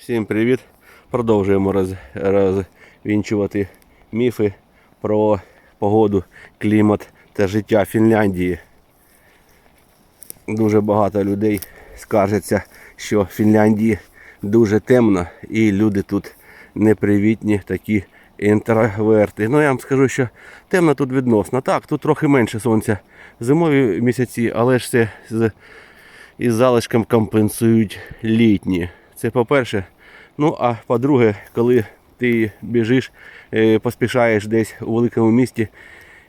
Всім привіт! Продовжуємо роз, розвінчувати міфи про погоду, клімат та життя Фінляндії. Дуже багато людей скаржаться, що в Фінляндії дуже темно і люди тут непривітні, такі інтроверти. Ну я вам скажу, що темно тут відносно. Так, тут трохи менше сонця зимові місяці, але ж це з із залишком компенсують літні. Це по-перше. Ну а по-друге, коли ти біжиш, е, поспішаєш десь у великому місті,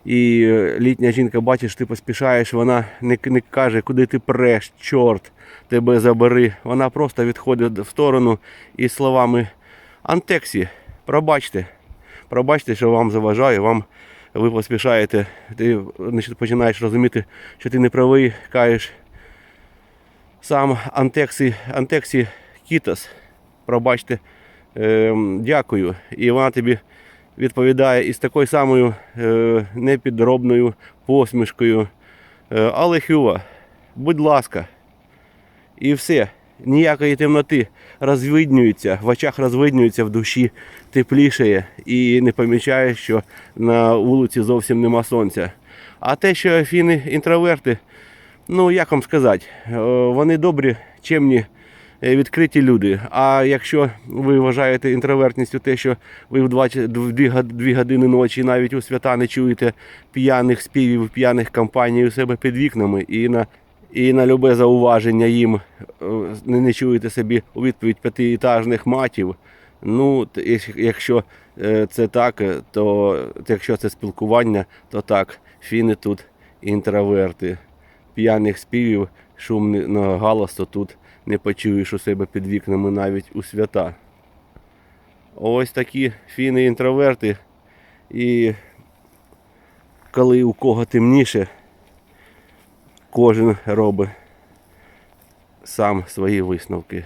і е, літня жінка бачиш, ти поспішаєш, вона не, не каже, куди ти преш, чорт, тебе забери. Вона просто відходить в сторону і словами Антексі, пробачте, пробачте, що вам заважаю, вам ви поспішаєте, ти значить, починаєш розуміти, що ти не правий, кажеш, сам Антексі, Антексі Кітас, пробачте, ем, дякую. І вона тобі відповідає із такою самою е, непідробною посмішкою. Е, але хюва, будь ласка. І все. Ніякої темноти розвиднюється, в очах розвиднюється, в душі теплішає і не помічаєш, що на вулиці зовсім нема сонця. А те, що фіни інтроверти, Ну, як вам сказати, е, вони добрі, чемні, е, відкриті люди. А якщо ви вважаєте інтровертністю те, що ви в 20 в дві год- години ночі навіть у свята не чуєте п'яних співів, п'яних компаній у себе під вікнами і на і на любе зауваження їм е, не, чуєте собі у відповідь п'ятиетажних матів. Ну, якщо е, це так, е, то якщо це спілкування, то так, фіни тут інтроверти п'яних співів, шумного галасу тут не почуєш у себе під вікнами навіть у свята. Ось такі фіни інтроверти. І коли у кого темніше, кожен робить сам свої висновки.